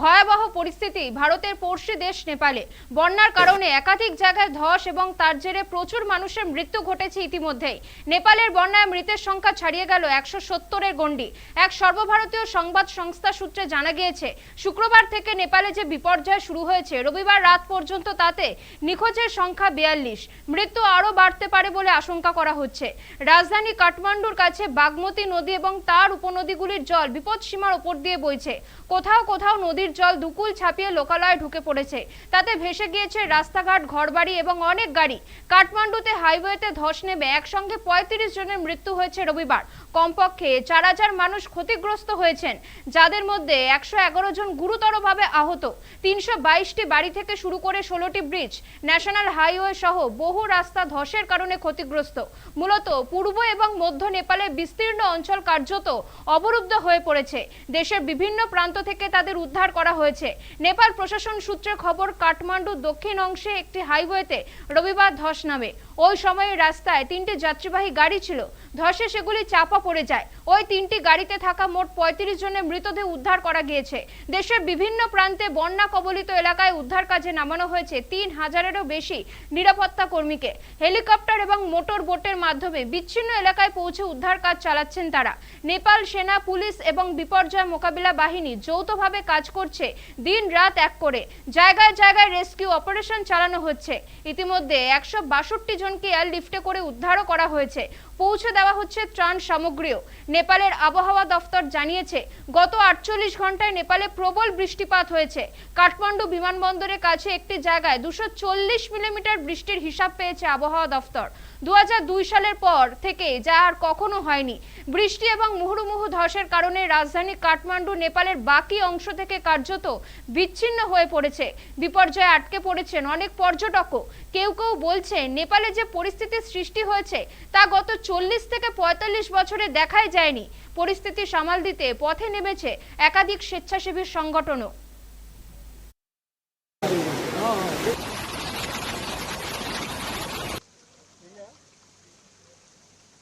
ভয়াবহ পরিস্থিতি ভারতের পড়শি দেশ নেপালে। বন্যার কারণে একাধিক জায়গায় ধস এবং তার জেরে প্রচুর মানুষের মৃত্যু ঘটেছে ইতিমধ্যেই। নেপালের বন্যায় মৃতের সংখ্যা ছাড়িয়ে গেল একশো সত্তরের গণ্ডি। এক সর্বভারতীয় সংবাদ সংস্থা সূত্রে জানা গিয়েছে, শুক্রবার থেকে নেপালে যে বিপর্যয় শুরু হয়েছে, রবিবার রাত পর্যন্ত তাতে নিখোঁজের সংখ্যা বিয়াল্লিশ। মৃত্যু আরও বাড়তে পারে বলে আশঙ্কা করা হচ্ছে। রাজধানী কাঠমান্ডুর কাছে বাগমতী নদী এবং তার উপনদীগুলির জল বিপদ সীমার ওপর দিয়ে বইছে। কোথাও কোথাও নদীর জল দুকুল ছাপিয়ে লোকালয়ে ঢুকে পড়েছে। তাতে ভেসে গিয়েছে রাস্তাঘাট, ঘরবাড়ি এবং অনেক গাড়ি। কাঠমান্ডুতে হাইওয়েতে ধস নেমে একসঙ্গে পঁয়ত্রিশ জনের মৃত্যু হয়েছে রবিবার। কমপক্ষে চার হাজার মানুষ ক্ষতিগ্রস্ত হয়েছেন, যাদের মধ্যে একশো এগারো জন গুরুতরভাবে আহত। তিনশো বাইশটি বাড়ি থেকে শুরু করে ষোলোটি ব্রিজ, ন্যাশনাল হাইওয়ে সহ বহু রাস্তা ধসের কারণে ক্ষতিগ্রস্ত। মূলত পূর্ব এবং মধ্য নেপালের বিস্তীর্ণ অঞ্চল কার্যত অবরুদ্ধ হয়ে পড়েছে। দেশের বিভিন্ন প্রান্ত থেকে তাদের উদ্ধার করা হয়েছে। নেপাল প্রশাসন সূত্রে খবর, কাঠমান্ডু দক্ষিণ অংশে একটি হাইওয়েতে রবিবার ধস নামে। ওই সময়ে রাস্তায় তিনটি যাত্রীবাহী গাড়ি ছিল। ধসে সেগুলি চাপা পড়ে যায়। ওই তিনটি গাড়িতে থাকা মোট পঁয়ত্রিশ জনের মৃতদেহ উদ্ধার করা গিয়েছে। দেশের বিভিন্ন প্রান্তে বন্যা কবলিত এলাকায় উদ্ধার কাজে নামানো হয়েছে তিন হাজারেরও বেশি নিরাপত্তা কর্মীকে। হেলিকপ্টার এবং মোটর বোটের মাধ্যমে বিচ্ছিন্ন এলাকায় পৌঁছে উদ্ধার কাজ চালাচ্ছেন তারা। নেপাল সেনা, পুলিশ এবং বিপর্যয় মোকাবিলা বাহিনী যৌথভাবে কাজ করছে। দিন রাত এক করে। জায়গায় জায়গায় রেস্কিউ অপারেশন চালানো হচ্ছে। ইতিমধ্যে একশো বাষট্টি জনকে এয়ারলিফটে করে উদ্ধারও করা হয়েছে। পৌঁছে দেওয়া হচ্ছে ত্রাণ সামগ্রীও। নেপালের আবহাওয়া দফতর জানিয়েছে, গত আটচল্লিশ ঘন্টায় নেপালে প্রবল বৃষ্টিপাত হয়েছে। কাঠমান্ডু বিমানবন্দরের কাছে একটি জায়গায় দুশো চল্লিশ মিলিমিটার বৃষ্টির হিসাব পেয়েছে আবহাওয়া দফতর। দু হাজার দুই সালের পর থেকে যা আর কখনো হয়নি। বৃষ্টি এবং মুহুর্মুহু ধসের কারণে রাজধানী কাঠমান্ডু নেপালের বাকি অংশ থেকে কার্যত বিচ্ছিন্ন হয়ে পড়েছে। বিপর্যয়ে আটকে পড়েছেন অনেক পর্যটকও। কেউ কেউ বলছে, নেপালে যে পরিস্থিতির সৃষ্টি হয়েছে, তা গত চল্লিশ থেকে পঁয়তাল্লিশ বছরে দেখাই যায়নি। পরিস্থিতি সামাল দিতে পথে নেমেছে একাধিক স্বেচ্ছাসেবী সংগঠনও।